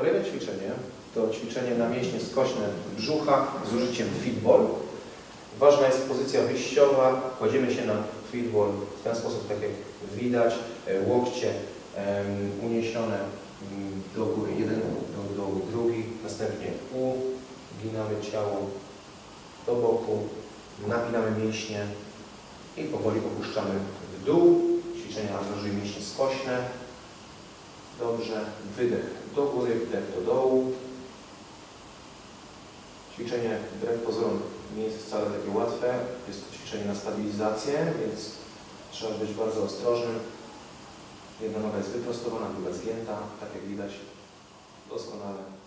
Kolejne ćwiczenie to ćwiczenie na mięśnie skośne brzucha z użyciem fitball. Ważna jest pozycja wyjściowa. Kładziemy się na fitball w ten sposób, tak jak widać. E, Łokcie uniesione mm, do góry jeden, do dołu drugi. Następnie uginamy ciało do boku, napinamy mięśnie i powoli opuszczamy w dół. Ćwiczenie angażuje mięśnie skośne. Dobrze. Wydech do góry, wdech do dołu. Ćwiczenie wbrew pozorom nie jest wcale takie łatwe. Jest to ćwiczenie na stabilizację, więc trzeba być bardzo ostrożnym. Jedna noga jest wyprostowana, druga zgięta, tak jak widać doskonale.